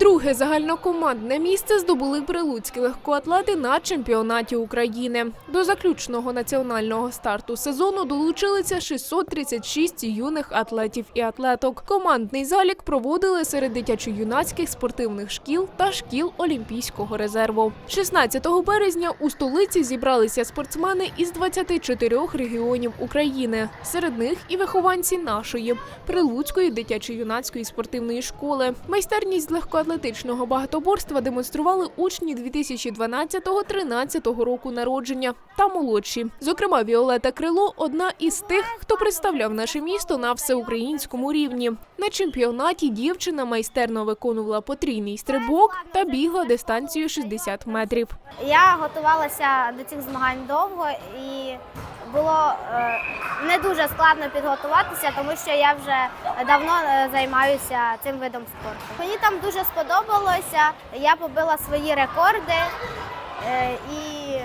Друге загальнокомандне місце здобули прилуцькі легкоатлети на чемпіонаті України. До заключного національного старту сезону долучилися 636 юних атлетів і атлеток. Командний залік проводили серед дитячо-юнацьких спортивних шкіл та шкіл Олімпійського резерву. 16 березня у столиці зібралися спортсмени із 24 регіонів України. Серед них і вихованці нашої Прилуцької дитячо-юнацької спортивної школи. Майстерність з легкоатлетичного багатоборства демонстрували учні 2012-13 року народження та молодші. Зокрема, Віолета Крило одна із тих, хто представляв наше місто на всеукраїнському рівні. На чемпіонаті дівчина майстерно виконувала потрійний стрибок та бігла дистанцію 60 метрів. Я готувалася до цих змагань довго і було е, не дуже складно підготуватися, тому що я вже давно е, займаюся цим видом спорту. Мені там дуже сподобалося, я побила свої рекорди е, і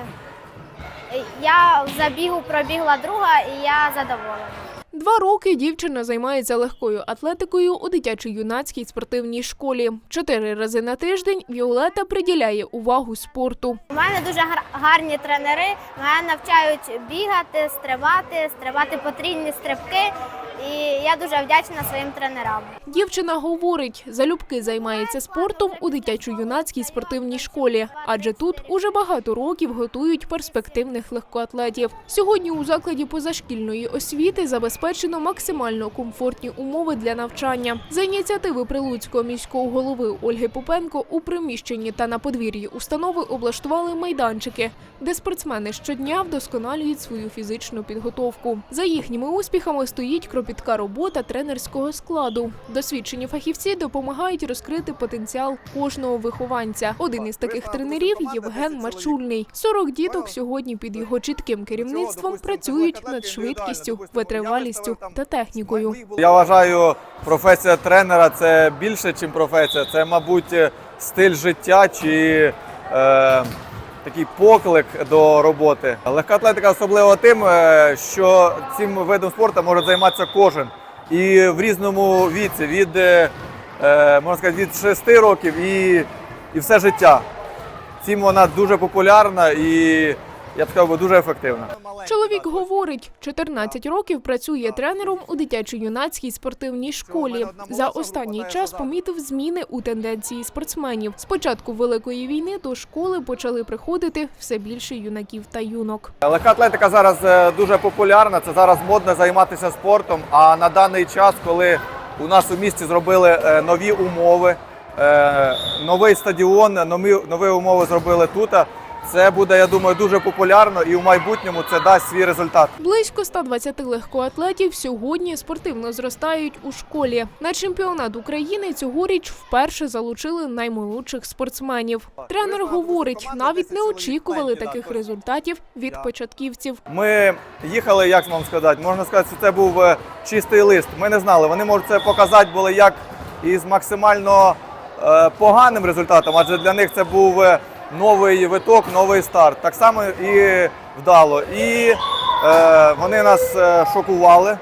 я в забігу пробігла друга, і я задоволена. Два роки дівчина займається легкою атлетикою у дитячо-юнацькій спортивній школі. Чотири рази на тиждень Віолета приділяє увагу спорту. У мене дуже гар- гарні тренери. Мене навчають бігати, стрибати, стрибати потрійні стрибки. Я дуже вдячна своїм тренерам. Дівчина говорить, залюбки займається спортом у дитячо-юнацькій спортивній школі, адже тут уже багато років готують перспективних легкоатлетів. Сьогодні у закладі позашкільної освіти забезпечено максимально комфортні умови для навчання. За ініціативи прилуцького міського голови Ольги Попенко у приміщенні та на подвір'ї установи облаштували майданчики, де спортсмени щодня вдосконалюють свою фізичну підготовку. За їхніми успіхами стоїть кропітка робота тренерського складу. Досвідчені фахівці допомагають розкрити потенціал кожного вихованця. Один із таких тренерів Євген Мачульний. 40 діток сьогодні під його чітким керівництвом працюють над швидкістю, витривалістю та технікою. Я вважаю, професія тренера це більше, ніж професія. Це, мабуть, стиль життя чи е, такий поклик до роботи. Легка атлетика особливо тим, е, що цим видом спорту може займатися кожен. І в різному віці, від, е, е, можна сказати, від 6 років і, і все життя. Цим вона дуже популярна і, я б сказав, дуже ефективна. Чоловік говорить, 14 років працює тренером у дитячо-юнацькій спортивній школі. За останній час помітив зміни у тенденції спортсменів. З початку великої війни до школи почали приходити все більше юнаків та юнок. Легка атлетика зараз е, дуже популярна. Це зараз модно займатися спортом. А на даний час, коли у нас у місті зробили е, нові умови, е, новий стадіон, нові умови зробили тут. Це буде, я думаю, дуже популярно і в майбутньому це дасть свій результат. Близько 120 легкоатлетів сьогодні спортивно зростають у школі. На чемпіонат України цьогоріч вперше залучили наймолодших спортсменів. Тренер говорить, навіть не очікували таких результатів від початківців. Ми їхали, як вам сказати, можна сказати, що це був е, чистий лист. Ми не знали. Вони можуть це показати були як із максимально е, поганим результатом, адже для них це був е, новий виток, новий старт. Так само і вдало. І е, вони нас е, шокували.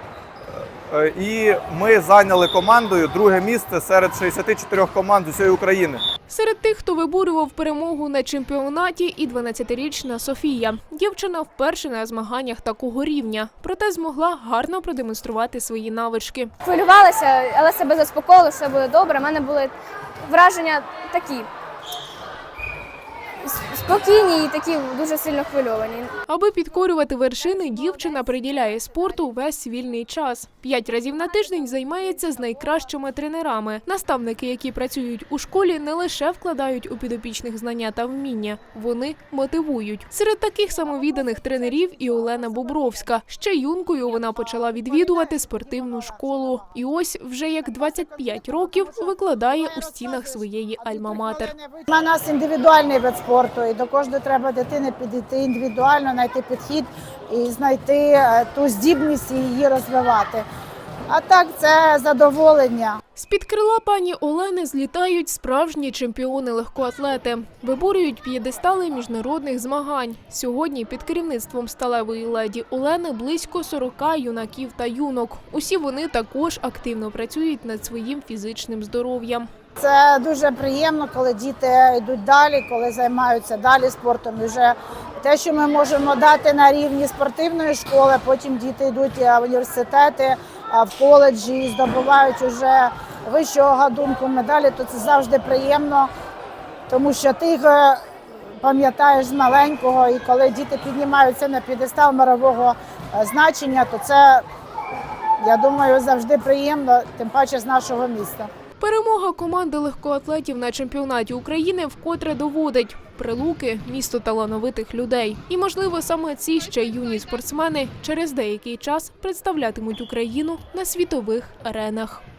Е, І ми зайняли командою друге місце серед 64 команд з усієї України. Серед тих, хто виборював перемогу на чемпіонаті, і 12-річна Софія. Дівчина вперше на змаганнях такого рівня, проте змогла гарно продемонструвати свої навички. хвилювалася, але себе заспокоїла, все буде добре. У мене були враження такі спокійні і такі дуже сильно хвильовані. Аби підкорювати вершини, дівчина приділяє спорту весь вільний час. П'ять разів на тиждень займається з найкращими тренерами. Наставники, які працюють у школі, не лише вкладають у підопічних знання та вміння, вони мотивують. Серед таких самовідданих тренерів і Олена Бобровська. Ще юнкою вона почала відвідувати спортивну школу. І ось вже як 25 років викладає у стінах своєї альма-матер. На нас індивідуальний вид спорту, до кожної треба дитини підійти індивідуально, знайти підхід і знайти е, ту здібність і її розвивати. А так це задоволення. З-під крила пані Олени злітають справжні чемпіони легкоатлети, виборюють п'єдестали міжнародних змагань. Сьогодні під керівництвом сталевої леді Олени близько 40 юнаків та юнок. Усі вони також активно працюють над своїм фізичним здоров'ям. Це дуже приємно, коли діти йдуть далі, коли займаються далі спортом. І вже те, що ми можемо дати на рівні спортивної школи, потім діти йдуть в університети, в коледжі і здобувають уже вищого гадунку медалі, то це завжди приємно, тому що ти е, пам'ятаєш з маленького, і коли діти піднімаються на підестал мирового е, значення, то це, я думаю, завжди приємно, тим паче з нашого міста. Перемога команди легкоатлетів на чемпіонаті України вкотре доводить прилуки місто талановитих людей. І можливо саме ці ще юні спортсмени через деякий час представлятимуть Україну на світових аренах.